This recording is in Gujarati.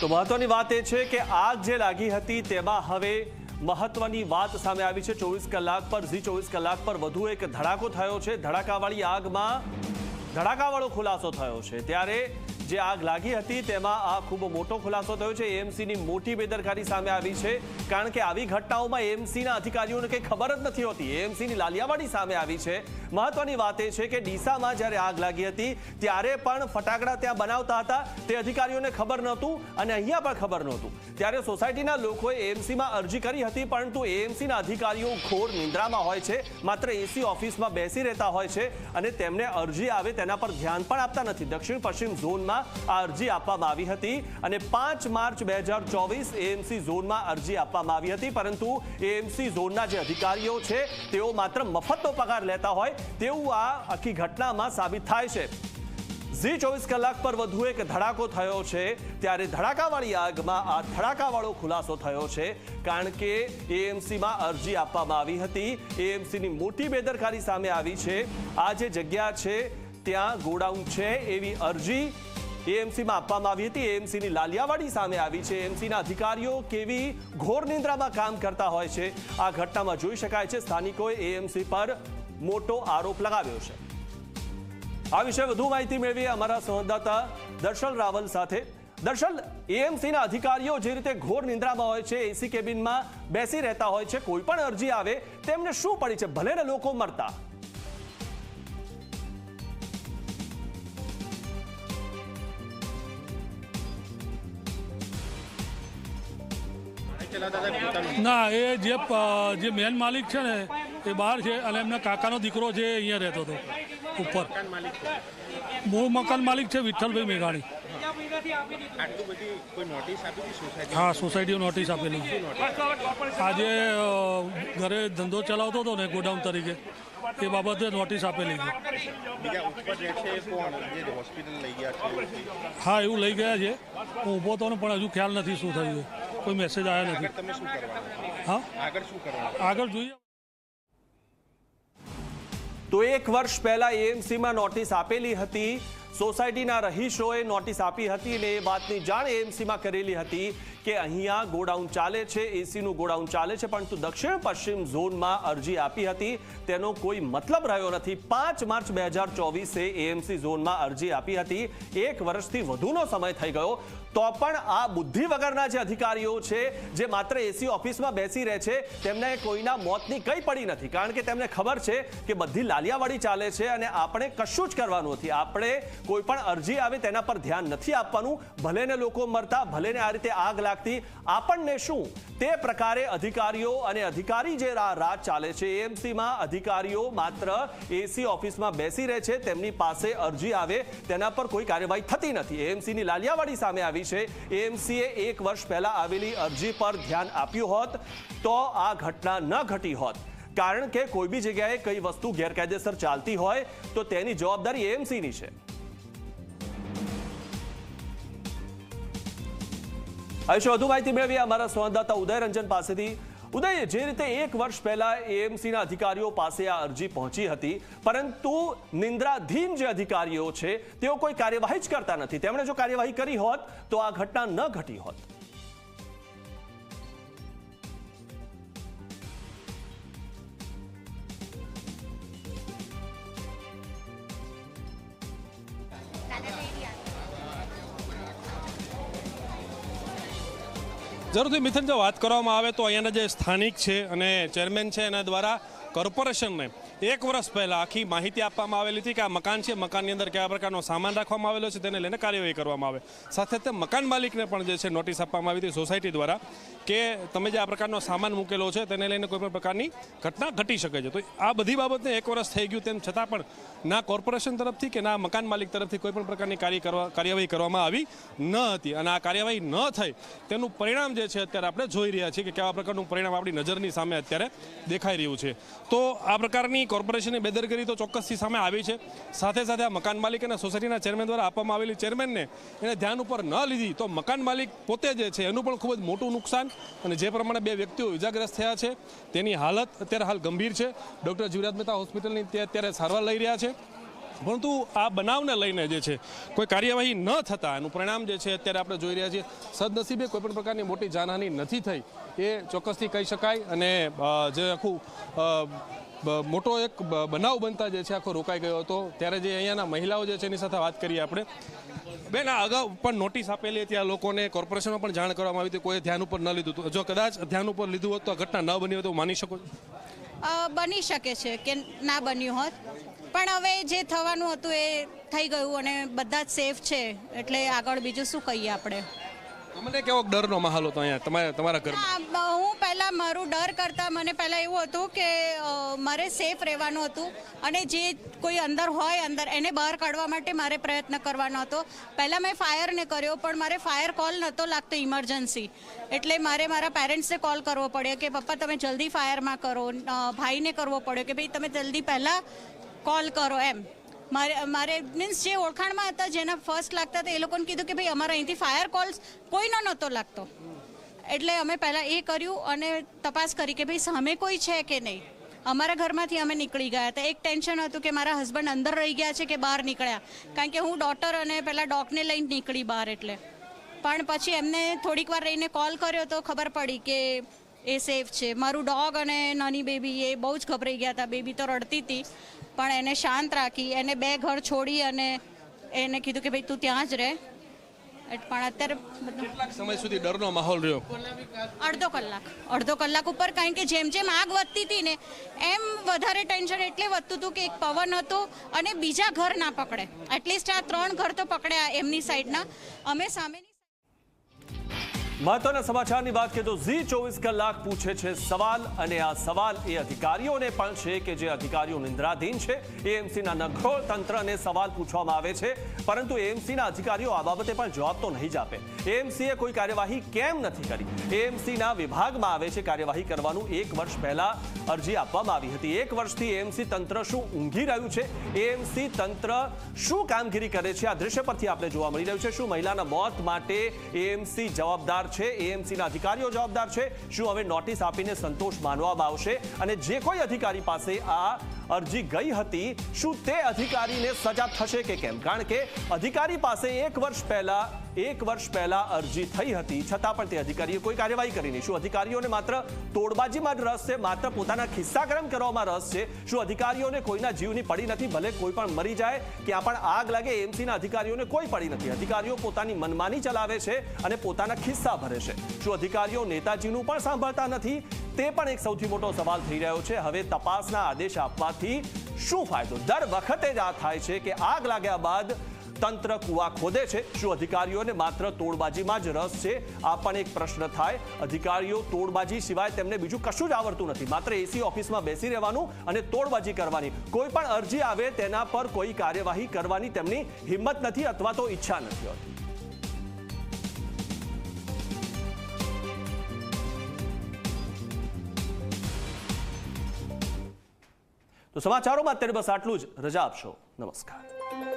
તો મહત્વની વાત એ છે કે આગ જે લાગી હતી તેમાં હવે મહત્વની વાત સામે આવી છે. ચોવીસ કલાક પર, ઝી ચોવીસ કલાક પર વધુ એક ધડાકો થયો છે. ધડાકાવાળી આગમાં ધડાકાવાળો ખુલાસો થયો છે. ત્યારે જે આગ લાગી હતી, તેમાં આ ખૂબ મોટો ખુલાસો થયો છે. એએમસીની મોટી બેદરકારી સામે આવી છે. કારણ કે આવી ઘટનાઓમાં એએમસીના અધિકારીઓને કંઈ ખબર જ નથી હોતી. એએમસીની લાલિયાવાડી સામે આવી છે. મહત્વની વાત એ છે કે ડીસામાં જ્યારે આગ લાગી હતી, ત્યારે પણ ફટાકડા ત્યાં બનાવતા હતા. તે અધિકારીઓને ખબર નહોતું અને અહીંયા પણ ખબર નહોતું. ત્યારે સોસાયટીના લોકોએ એએમસીમાં અરજી કરી હતી, પરંતુ એએમસીના અધિકારીઓ ઘોર નિંદ્રામાં હોય છે. માત્ર એસી ઓફિસમાં બેસી રહેતા હોય છે અને તેમને અરજી આવે તેના પર ધ્યાન પણ આપતા નથી. દક્ષિણ પશ્ચિમ ઝોનમાં આ અરજી આપવામાં આવી હતી અને પાંચ માર્ચ બે હજાર ચોવીસ એએમસી ઝોનમાં અરજી આપવામાં આવી હતી, પરંતુ એએમસી ઝોનના જે અધિકારીઓ છે, તેઓ માત્ર મફતનો પગાર લેતા હોય તેવું આ આખી ઘટનામાં સાબિત થાય છે. ઝી ચોવીસ કલાક પર વધુ એક ધડાકો થયો છે, ત્યારે ધડાકાવાળી આગમાં આ ધડાકાવાળો ખુલાસો થયો છે, કારણ કે એએમસીમાં અરજી આપવામાં આવી હતી, એએમસીની મોટી બેદરકારી સામે આવી છે. આ જે જગ્યા છે, ત્યાં ગોડાઉન છે, એવી અરજી એએમસીમાં આપવામાં આવી હતી. એએમસીની લાલિયાવાડી સામે આવી છે. એએમસીના અધિકારીઓ કેવી ઘોર નિંદ્રામાં કામ કરતા હોય છે. આ ઘટનામાં જોઈ શકાય છે, સ્થાનિકોએ એએમસી પર મોટો આરોપ લગાવ્યો છે. આ વિશે વધુ માહિતી મેળવીએ અમારા સંવાદદાતા દર્શન રાવલ સાથે. દર્શન એએમસીના અધિકારીઓ જે રીતે ઘોર નિંદ્રામાં હોય છે, એસી કેબિનમાં બેસી રહેતા હોય છે, કોઈ પણ અરજી આવે, તેમને શું પડી છે? ભલે ને લોકો મરતા. ના એ જે જે મેન માલિક છે ને એ બહાર છે અને એમના કાકાનો દીકરો છે અહીંયા રહેતો હતો ઉપર. મૂળ મકાન માલિક છે વિઠ્ઠલભાઈ મેઘાણી. આટલું બધી કોઈ નોટિસ આપી હતી સોસાયટી હા સોસાયટીઓ નોટિસ આપેલી. છે આજે ઘરે ધંધો ચલાવતો હતો ને ગોડાઉન તરીકે એ બાબતે નોટિસ આપેલી. છે બીજા ઉપર રહે છે એ કોણ? જે હોસ્પિટલ લઈ ગયા છે એવું કંઈ? હા એવું લઈ ગયા છે. હું ઊભો હતો ને પણ હજુ ખ્યાલ નથી શું થયું. કોઈ મેસેજ આવ્યા નથી. હા? આગળ શું કરવાના? આગળ જોઈએ. તો એક વર્ષ પહેલા એએમસીમાં નોટિસ આપેલી હતી. સોસાયટીના રહીશોએ નોટિસ આપી હતી અને એ વાતની જાણ એએમસીમાં કરેલી હતી કે અહીંયા ગોડાઉન ચાલે છે, એસીનું ગોડાઉન ચાલે છે, પરંતુ દક્ષિણ પશ્ચિમ ઝોનમાં અરજી આપી હતી. તેનો કોઈ મતલબ રહ્યો નથી. પાંચ માર્ચ બે હજાર ચોવીસે એએમસી ઝોનમાં અરજી આપી હતી. એક વર્ષથી વધુનો સમય થઈ ગયો. તો પણ આ બુદ્ધિ વગરના જે અધિકારીઓ છે, જે માત્ર એસી ઓફિસમાં બેસી રહે છે, તેમને કોઈના મોતની કંઈ પડી નથી. કારણ કે તેમને ખબર છે કે બધી લાલિયાવાડી ચાલે છે અને આપણે કશું જ કરવાનું નથી. આપણે કોઈ પણ અરજી આવે તેના પર ધ્યાન નથી આપવાનું. ભલે ને લોકો મરતા ભલે ને આ રીતે આગ લાગતી. આપણને શું? તે પ્રકારે અધિકારીઓ અને અધિકારી જે રા- રાજ ચાલે છે, એએમસીમાં અધિકારીઓ માત્ર એસી ઓફિસમાં બેસી રહે છે. તેમની પાસે અરજી આવે, તેના પર કોઈ કાર્યવાહી થતી નથી. એએમસીની લાલિયાવાડી સામે આવી છે. એએમસીએ એક વર્ષ પહેલા આવેલી અરજી પર ધ્યાન આપ્યું હોત તો આ ઘટના ન ઘટી હોત. કારણ કે કોઈ બી જગ્યાએ કઈ વસ્તુ ગેરકાયદેસર ચાલતી હોય તો તેની જવાબદારી એએમસીની છે. વિશે વધુ માહિતી મેળવી અમારા સંવાદદાતા ઉદય રંજન પાસેથી. ઉદય જે રીતે એક વર્ષ પહેલા એએમસીના અધિકારીઓ પાસે આ અરજી પહોંચી હતી, પરંતુ નિંદ્રાધીન જે અધિકારીઓ છે, તેઓ કોઈ કાર્યવાહી જ કરતા નથી. તેમણે જો કાર્યવાહી કરી હોત, તો આ ઘટના ન ઘટી હોત. જરૂરથી મિથન જો વાત કરવામાં આવે તો અહીંયાના જે સ્થાનિક છે અને ચેરમેન છે એના દ્વારા કોર્પોરેશનને એક વર્ષ પહેલા આખી માહિતી આપવામાં આવેલી હતી કે આ મકાન છે. મકાનની અંદર કયા પ્રકારનો સામાન રાખવામાં આવેલો છે તેને લઈને કાર્યવાહી કરવામાં આવે. સાથે તે મકાન માલિકને પણ જે છે નોટિસ આપવામાં આવી હતી સોસાયટી દ્વારા કે તમે જે આ પ્રકારનો સામાન મૂકેલો છે તેને લઈને કોઈપણ પ્રકારની ઘટના ઘટી શકે છે. તો આ બધી બાબતને એક વર્ષ થઈ ગયું તેમ છતાં પણ ના કોર્પોરેશન તરફથી કે ના મકાન માલિક તરફથી કોઈપણ પ્રકારની કાર્ય કરવા, કાર્યવાહી કરવામાં આવી ન હતી. અને આ કાર્યવાહી ન થઈ તેનું પરિણામ જે છે અત્યારે આપણે જોઈ રહ્યા છીએ કે કેવા પ્રકારનું પરિણામ આપણી નજરની સામે અત્યારે દેખાઈ રહ્યું છે. તો આ પ્રકારની કોર્પોરેશનની બેદરકારી તો ચોક્કસથી સામે આવી છે. સાથે સાથે આ મકાન માલિક અને સોસાયટીના ચેરમેન દ્વારા આપવામાં આવેલી ચેરમેનને એને ધ્યાન ઉપર ન લીધી તો મકાન માલિક પોતે જે છે એનું પણ ખૂબ જ મોટું નુકસાન અને જે પ્રમાણે બે વ્યક્તિઓ ઇજાગ્રસ્ત થયા છે, તેની હાલત અત્યારે હાલ ગંભીર છે. ડૉક્ટર જીવરાજ મહેતા હોસ્પિટલની તે અત્યારે સારવાર લઈ રહ્યા છે. પરંતુ આ બનાવને લઈને જે છે કોઈ કાર્યવાહી ન થતાં એનું પરિણામ જે છે અત્યારે આપણે જોઈ રહ્યા છીએ. સદનસીબે કોઈ પણ પ્રકારની મોટી જાનહાની નથી થઈ, એ ચોક્કસથી કહી શકાય અને જે આખું મોટો એક બનાવ બનતા જે છે, આખો રોકાઈ ગયો હતો. ત્યારે જે અહીંયાના મહિલાઓ જે છે, એની સાથે વાત કરીએ આપણે. બેન અગાઉ પણ નોટિસ આપેલી હતી આ લોકોને, કોર્પોરેશનમાં પણ જાણ કરવામાં આવી હતી કોઈ ધ્યાન ઉપર ન લીધું હતું. જો કદાચ ધ્યાન ઉપર લીધું હોત, તો આ ઘટના ન બની હોય તો માની શકો બની શકે છે કે ના બન્યું હોત. પણ હવે જે થવાનું હતું એ થઈ ગયું અને બધા જ સેફ છે. એટલે આગળ બીજું શું કહીએ આપણે? તમને કેવો ડરનો માહોલ હતો અહીંયા? તમારા તમારા ઘરમાં? હું પહેલાં મારું ડર કરતાં મને પહેલાં એવું હતું કે મારે સેફ રહેવાનું હતું અને જે કોઈ અંદર હોય અંદર, એને બહાર કાઢવા માટે મારે પ્રયત્ન કરવાનો હતો. પહેલાં મેં ફાયરને કર્યો, પણ મારે ફાયર કોલ નહોતો લાગતો ઇમરજન્સી. એટલે મારે મારા પેરેન્ટ્સને કોલ કરવો પડ્યો કે, પપ્પા, તમે જલ્દી ફાયરમાં કરો. ભાઈને કરવો પડ્યો કે, ભાઈ, તમે જલ્દી પહેલાં કોલ કરો, એમ. મારે મારે મીન્સ જે ઓળખાણમાં હતા, જેના ફર્સ્ટ લાગતા હતા, એ લોકોને કીધું કે ભાઈ અમારા અહીંથી ફાયર કોલ્સ કોઈનો નહોતો લાગતો. એટલે અમે પહેલાં એ કર્યું અને તપાસ કરી કે ભાઈ સામે કોઈ છે કે નહીં? અમારા ઘરમાંથી અમે નીકળી ગયા હતા. એક ટેન્શન હતું કે મારા હસબન્ડ અંદર રહી ગયા છે કે બહાર નીકળ્યા. કારણ કે હું ડોટર અને પહેલાં ડોગને લઈને નીકળી બહાર એટલે. પણ પછી એમને થોડીક વાર રહીને કોલ કર્યો તો ખબર પડી કે એ સેફ છે. મારું ડોગ અને નાની બેબી એ બહુ જ ગભરાઈ ગયા હતા. બેબી તો રડતી હતી. પણ એને શાંત રાખી એને બે ઘર છોડી અને એને કીધું કે ભાઈ તું ત્યાં જ રહે. પણ અત્યારે કેટલાક સમય સુધી ડરનો માહોલ રહ્યો? અડધો કલાક. અડધો કલાક ઉપર કારણ કે જેમ જેમ આગ વધતી હતી ને એમ વધારે ટેન્શન એટલે વધતું હતું કે એક પવન હતો અને બીજા ઘર ના પકડે. એટલીસ્ટ આ ત્રણ ઘર તો પકડ્યા એમની સાઈડના અમે સામેની મહત્વના સમાચારની વાત કરીએ તો ઝી ચોવીસ કલાક પૂછે છે સવાલ અને આ સવાલ એ અધિકારીઓને પણ છે કે જે અધિકારીઓ નિંદ્રાધીન છે, એએમસીના નખોળ તંત્રને સવાલ પૂછવામાં આવે છે, પરંતુ એએમસીના અધિકારીઓ આ બાબતે પણ જવાબ તો નહીં જ આપે. એએમસીએ કોઈ કાર્યવાહી કેમ નથી કરી? એએમસીના વિભાગમાં આવે છે કાર્યવાહી કરવાનું એક વર્ષ પહેલા અરજી આપવામાં આવી હતી. એક વર્ષથી એએમસી તંત્ર શું ઊંઘી રહ્યું છે? એએમસી તંત્ર શું કામગીરી કરે છે? આ દ્રશ્ય પરથી આપણે જોવા મળી રહ્યું છે શું મહિલાના મોત માટે એએમસી જવાબદાર છે એએમસીના અધિકારીઓ જવાબદાર છે. શું હવે નોટિસ આપીને સંતોષ માનવામાં આવશે? અને જે કોઈ અધિકારી પાસે આ અરજી ગઈ હતી, શું તે અધિકારીને સજા થશે કે કેમ? કારણ કે અધિકારી પાસે એક વર્ષ પહેલા એક વર્ષ પહેલા અરજી થઈ હતી. છતાં પણ તે અધિકારીએ કોઈ કાર્યવાહી કરી નહીં. શું અધિકારીઓને માત્ર તોડબાજીમાં જ રસ છે? માત્ર પોતાના ખિસ્સા ગરમ કરવામાં રસ છે? શું અધિકારીઓને કોઈના જીવની પડી નથી? ભલે કોઈ પણ મરી જાય, ક્યાં પણ આગ લાગે, એમસીના અધિકારીઓને કોઈ પડી નથી. અધિકારીઓ પોતાની મનમાની ચલાવે છે અને પોતાના ખિસ્સા ભરે છે. શું અધિકારીઓ નેતાજીનું પણ સાંભળતા નથી? તે પણ એક સૌથી મોટો સવાલ થઈ રહ્યો છે. હવે તપાસના આદેશ આપવાથી શું ફાયદો? દર વખતે જ આ થાય છે કે આગ લાગ્યા બાદ તંત્ર કુવા ખોદે છે. શું અધિકારીઓને માત્ર તોડબાજીમાં જ રસ છે? આ પણ એક પ્રશ્ન થાય. અધિકારીઓ તોડબાજી સિવાય તેમને બીજું કશું જ આવડતું નથી. માત્ર એસી ઓફિસમાં બેસી રહેવાનું અને તોડબાજી કરવાની. કોઈ પણ અરજી આવે તેના પર કોઈ કાર્યવાહી કરવાની તેમની હિંમત નથી અથવા તો ઈચ્છા નથી હોતી. તો સમાચારોમાં અત્યારે બસ આટલું જ. રજા આપશો. નમસ્કાર.